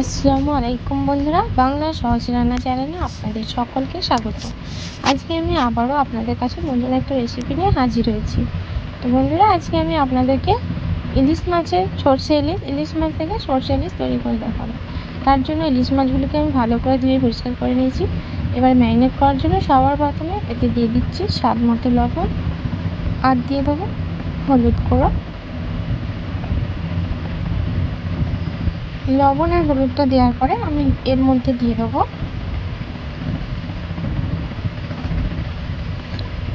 আসসালামু আলাইকুম বন্ধুরা, বাংলা সহজ রান্না চ্যানেলে আপনাদের সকলকে স্বাগত। আজকে আমি আবারও আপনাদের কাছে বন্ধুরা একটা রেসিপি নিয়ে হাজির হয়েছি। তো বন্ধুরা, আজকে আমি আপনাদেরকে ইলিশ মাছের সর্ষে ইলিশ ইলিশ মাছ থেকে সর্ষে ইলিশ তৈরি করে দেখাবো। তার জন্য ইলিশ মাছগুলোকে আমি ভালো করে ধুয়ে পরিষ্কার করে নিয়েছি। এবার ম্যারিনেট করার জন্য সবার প্রথমে এতে দিয়ে দিচ্ছি স্বাদ মতো লবণ। আর দিয়ে দেবো হলুদ গুঁড়ো। লবণ আর হলুদটা দেওয়ার পরে আমি এর মধ্যে দিয়ে দেবো।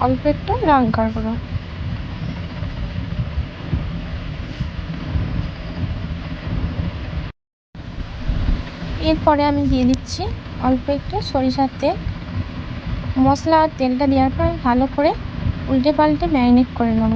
অল্প একটু লঙ্কার গুঁড়ো। এরপরে আমি দিয়ে দিচ্ছি অল্প একটু সরিষার তেল। মশলা আর তেলটা দেওয়ার পর ভালো করে উল্টে পাল্টে ম্যারিনেট করে নেব।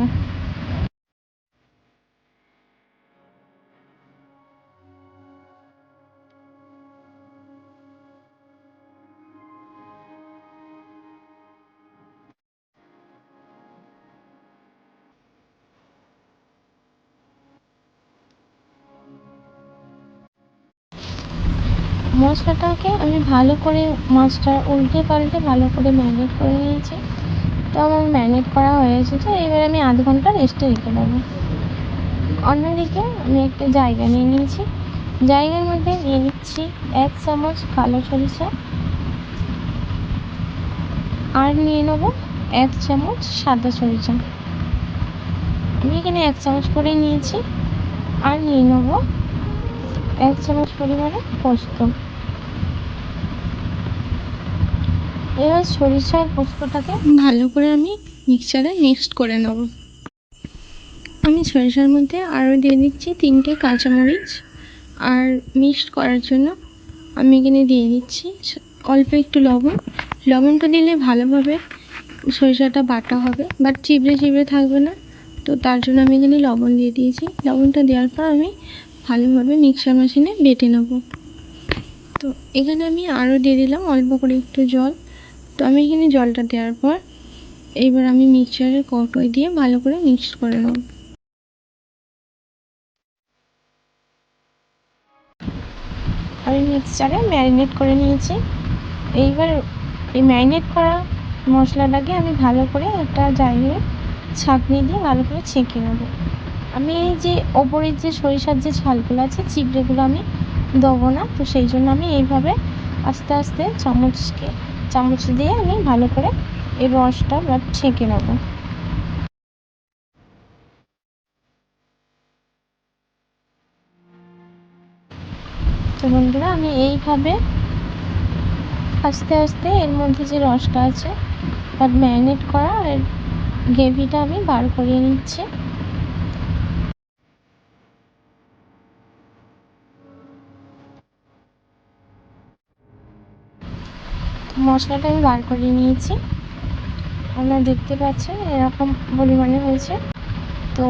মশলাটাকে আমি ভালো করে মাছটা উল্টে পাল্টে ভালো করে ম্যারিনেট করে নিয়েছি। তো আমার ম্যারিনেট করা হয়ে এসেছে। এবার আমি আধ ঘণ্টা রেস্টে রেখে দেবো। অন্যদিকে আমি একটা জায়গা নিয়ে নিয়েছি। জায়গার মধ্যে নিয়ে নিচ্ছি এক চামচ কালো সরিষা। আর নিয়ে নেব এক চামচ সাদা সরিষা। আমি এখানে এক চামচ করে নিয়েছি। আর নিয়ে নেব এক চামচ পরিমাণে পোস্ত। এবার সরিষার পোস্তটাকে ভালো করে আমি মিক্সারে মিক্সড করে নেব। আমি সরিষার মধ্যে আরও দিয়ে দিচ্ছি তিনটে কাঁচামরিচ। আর মিক্সড করার জন্য আমি এখানে দিয়ে দিচ্ছি অল্প একটু লবণ। লবণটা দিলে ভালোভাবে সরিষাটা বাটা হবে, বাট চিবড়ে চিবড়ে থাকবে না। তো তার জন্য আমি এখানে লবণ দিয়ে দিয়েছি। লবণটা দেওয়ার পর আমি ভালোভাবে মিক্সার মেশিনে বেটে নেব। তো এখানে আমি আরও দিয়ে দিলাম অল্প করে একটু জল। তো আমি এখানে জলটা দেওয়ার পর এইবার আমি মিক্সচারের কৌটোয় দিয়ে ভালো করে মিক্স করে নেব। আমি মিক্সচারে ম্যারিনেট করে নিয়েছি। এইবার এই ম্যারিনেট করা মশলাটাকে আমি ভালো করে একটা জায়গায় ছাঁকনি দিয়ে ভালো করে ছেঁকে নেব। আমি এই যে ওপরের যে সরিষার যে ছালগুলো আছে চিবড়েগুলো আমি দেবো না। তো সেই জন্য আমি এইভাবে আস্তে আস্তে চামচকে চামচ দিয়ে আমি ভালো করে এই রসটা বা ছেঁকে নেব। তো বন্ধুরা, আমি এইভাবে আস্তে আস্তে এর মধ্যে যে রসটা আছে বা ম্যারিনেট করা আর গ্রেভিটা আমি বার করিয়ে নিচ্ছি। মশলাটা আমি বার করে নিয়েছি। আপনারা দেখতে পাচ্ছেন এরকম পরিমাণে হয়েছে। তো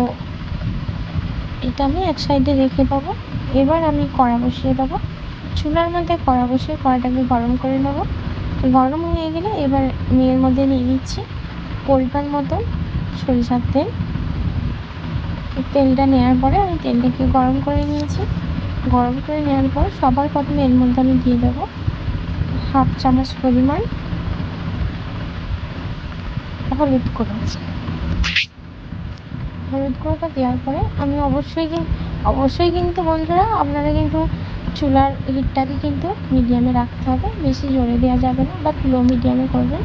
এটা আমি এক সাইডে রেখে দেবো। এবার আমি কড়া বসিয়ে দেবো। চুলার মধ্যে কড়া বসিয়ে কড়াটাকে গরম করে নেব। গরম হয়ে গেলে এবার আমি এর মধ্যে নিয়ে নিচ্ছি পরিমাণ মতন সরিষার তেল। তেলটা নেওয়ার পরে আমি তেলটাকে গরম করে নিয়েছি। গরম করে নেওয়ার পর সবার প্রথমে এর মধ্যে আমি দিয়ে দেবো হাফ চামচ পরিমাণ হলুদ গুঁড়ো। হলুদ গুঁড়োটা দেওয়ার পরে আমি অবশ্যই অবশ্যই কিন্তু বন্ধুরা আপনারা কিন্তু চুলার হিটটাকে কিন্তু মিডিয়ামে রাখতে হবে, বেশি জোরে দেওয়া যাবে না বাট লো মিডিয়ামে করবেন।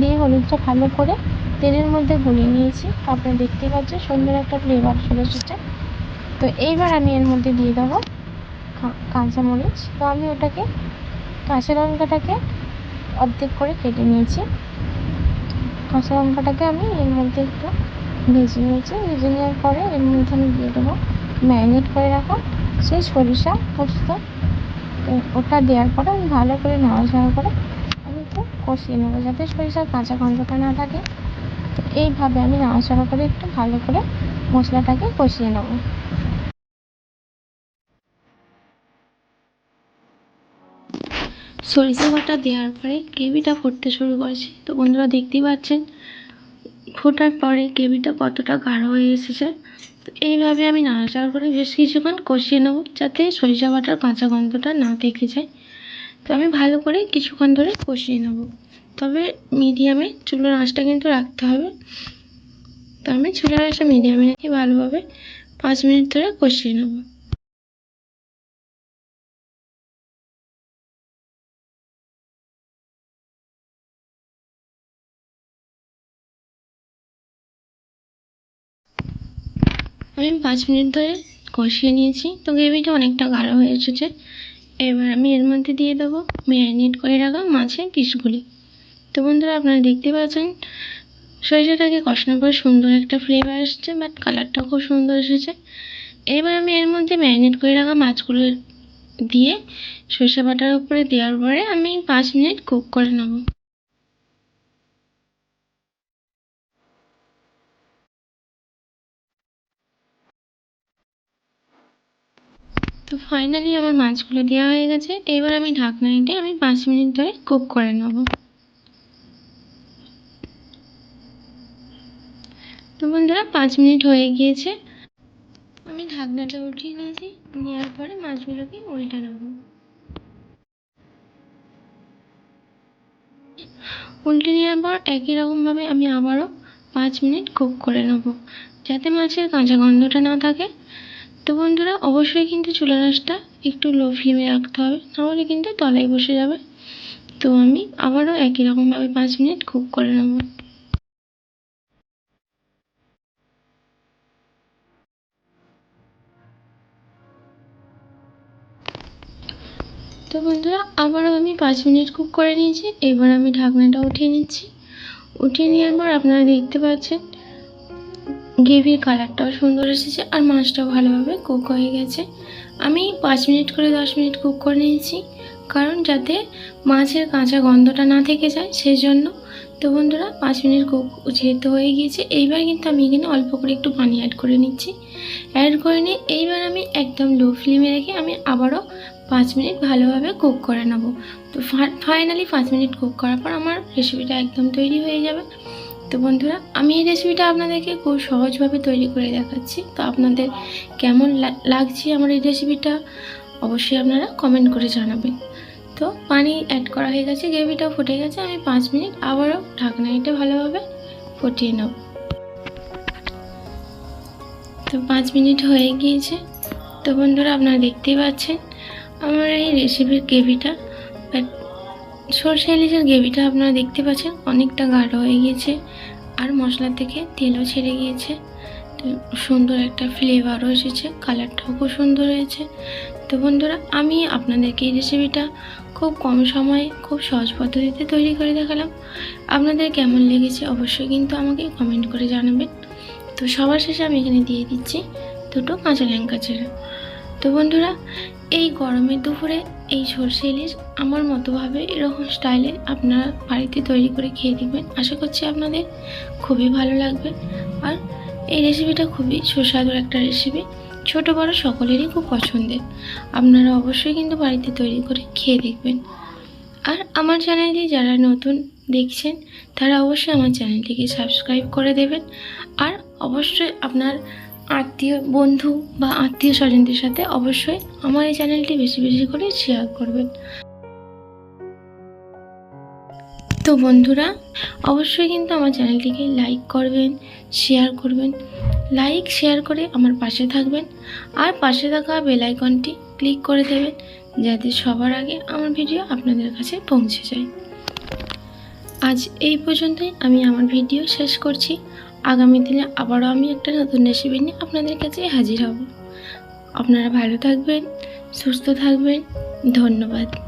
দিয়ে হলুদটা ভালো করে তেলের মধ্যে গলিয়ে নিয়েছি। আপনারা দেখতে পাচ্ছেন সুন্দর একটা ফ্লেভার চলে এসেছে। তো এইবার আমি এর মধ্যে দিয়ে দেবো কাঁচামরিচ। তো আমি ওটাকে কাঁচা লঙ্কাটাকে অর্ধেক করে কেটে নিয়েছি। কাঁচা লঙ্কাটাকে আমি এর মধ্যে একটু ভেজে নিয়েছি। ভেজে নেওয়ার পরে এর মধ্যে আমি দিয়ে দেবো ম্যারিনেট করে রাখা সেই সরিষা পোস্ত। ওটা দেওয়ার পরে আমি ভালো করে নাড়াচাড়া করে আমি একটু কষিয়ে নেব যাতে সরিষার কাঁচা গন্ধটা না থাকে। তো এইভাবে আমি নাড়াচাড়া করে একটু ভালো করে মশলাটাকে কষিয়ে নেব। সরিষা বাটা দেওয়ার পরে গ্রেভিটা ফুটতে শুরু করেছে। তো বন্ধুরা দেখতেই পাচ্ছেন, ফোটার পরে গ্রেভিটা কতটা গাঢ় হয়ে এসেছে। তো এইভাবে আমি নাড়াচাড়া করে বেশ কিছুক্ষণ কষিয়ে নেব, যাতে সরিষা বাটার কাঁচা গন্ধটা না থেকে যায়। তো আমি ভালো করে কিছুক্ষণ ধরে কষিয়ে নেব। তবে মিডিয়ামে চুলোর আঁচটা কিন্তু রাখতে হবে। তো আমি চুলার আঁচটা মিডিয়ামে রেখে ভালোভাবে পাঁচ মিনিট ধরে কষিয়ে নেব। আমি পাঁচ মিনিট ধরে কষিয়ে নিয়েছি। তো গ্রেভিটা অনেকটা গাঢ় হয়ে এসেছে। এবার আমি এর মধ্যে দিয়ে দেবো ম্যারিনেট করে রাখা মাছের পিসগুলি তো বন্ধুরা, আপনারা দেখতে পাচ্ছেন, সরিষাটাকে কষানোর পর সুন্দর একটা ফ্লেভার এসেছে বাট কালারটাও খুব সুন্দর এসেছে। এবার আমি এর মধ্যে ম্যারিনেট করে রাখা মাছগুলো দিয়ে সরিষা বাটার উপরে দেওয়ার পরে আমি পাঁচ মিনিট কুক করে নেব। তো ফাইনালি আমার মাছগুলো দেওয়া হয়ে গেছে। এবার আমি ঢাকনা দিয়ে আমি পাঁচ মিনিট ধরে কুক করে নেব। তো বন্ধুরা, পাঁচ মিনিট হয়ে গিয়েছে। আমি ঢাকনাটা উঠিয়ে নিয়েছি, নেওয়ার পরে মাছগুলোকে উল্টে নেব। উল্টে নেওয়ার পর একই রকমভাবে আমি আবারও পাঁচ মিনিট কুক করে নেব। যাতে মাছের কাঁচা গন্ধটা না থাকে। তো বন্ধুরা, অবশ্যই কিন্তু চুলা আঁচটা একটু লো ফ্লেমে রাখতে হবে, নাহলে কিন্তু তলায় বসে যাবে। তো আমি আবারও একই রকমভাবে পাঁচ মিনিট কুক করে নেব। তো বন্ধুরা, আবারও আমি পাঁচ মিনিট কুক করে নিয়েছি, এবার আমি ঢাকনাটা উঠিয়ে নিচ্ছি। উঠিয়ে নেওয়ার পর আপনারা দেখতে পাচ্ছেন গ্রেভির কালারটাও সুন্দর এসেছে আর মাছটাও ভালোভাবে কুক হয়ে গেছে। আমি পাঁচ মিনিট করে দশ মিনিট কুক করে নিয়েছি, কারণ যাতে মাছের কাঁচা গন্ধটা না থেকে যায় সেই জন্য তো বন্ধুরা, পাঁচ মিনিট কুক যেহেতু হয়ে গিয়েছে। এইবার কিন্তু আমি এখানে অল্প করে একটু পানি অ্যাড করে নিচ্ছি। অ্যাড করে নিয়ে এইবার আমি একদম লো ফ্লেমে রেখে আমি আবারও পাঁচ মিনিট ভালোভাবে কুক করে নেব। তো ফাইনালি পাঁচ মিনিট কুক করার পর আমার রেসিপিটা একদম তৈরি হয়ে যাবে। তো বন্ধুরা, আমি এই রেসিপিটা আপনাদেরকে খুব সহজভাবে তৈরি করে দেখাচ্ছি। তো আপনাদের কেমন লাগছে আমার এই রেসিপিটা অবশ্যই আপনারা কমেন্ট করে জানাবেন। তো পানি অ্যাড করা হয়ে গেছে গ্রেভিটাও ফুটে গেছে। আমি পাঁচ মিনিট আবারও ঢাকনা এটা ভালোভাবে ফুটিয়ে নেব। তো পাঁচ মিনিট হয়ে গিয়েছে। তো বন্ধুরা, আপনারা দেখতেই পাচ্ছেন, আমার এই রেসিপির গ্রেভিটা সরষে ইলিশের গ্রেভিটা আপনারা দেখতে পাচ্ছেন, অনেকটা গাঢ় হয়ে গিয়েছে আর মশলা থেকে তেলও ছেড়ে গিয়েছে। সুন্দর একটা ফ্লেভারও এসেছে কালারটাও খুব সুন্দর হয়েছে। তো বন্ধুরা, আমি আপনাদেরকে এই রেসিপিটা খুব কম সময়ে, খুব সহজ পদ্ধতিতে তৈরি করে দেখালাম। আপনাদের কেমন লেগেছে অবশ্যই কিন্তু আমাকে কমেন্ট করে জানাবেন। তো সবার শেষে আমি এখানে দিয়ে দিচ্ছি দুটো কাঁচা লঙ্কা ছেড়ে তো বন্ধুরা এই গরমের দুপুরে এই সর্ষে ইলিশ আমার মতোভাবে এরকম স্টাইলে আপনারা বাড়িতে তৈরি করে খেয়ে দেখবেন। আশা করছি আপনাদের খুবই ভালো লাগবে। আর এই রেসিপিটা খুবই সুস্বাদু একটা রেসিপি। ছোট, বড় সকলেরই খুব পছন্দের। আপনারা অবশ্যই কিন্তু বাড়িতে তৈরি করে খেয়ে দেখবেন। আর আমার চ্যানেলটি যারা নতুন দেখছেন, তারা অবশ্যই আমার চ্যানেলটিকে সাবস্ক্রাইব করে দেবেন। আর অবশ্যই আপনার আত্মীয় বন্ধু বা আত্মীয় স্বজনদের সাথে অবশ্যই আমার এই চ্যানেলটি বেশি বেশি করে শেয়ার করবেন। তো বন্ধুরা, অবশ্যই কিন্তু আমার চ্যানেলটিকে লাইক করবেন শেয়ার করবেন লাইক শেয়ার করে আমার পাশে থাকবেন আর পাশে থাকা বেল আইকনটি ক্লিক করে দেবেন যাতে সবার আগে আমার ভিডিও আপনাদের কাছে পৌঁছে যায়। আজ এই পর্যন্তই আমি আমার ভিডিও শেষ করছি। আগামী দিনে আবারও আমি একটা নতুন রেসিপি নিয়ে আপনাদের কাছে হাজির হব। আপনারা ভালো থাকবেন, সুস্থ থাকবেন। ধন্যবাদ।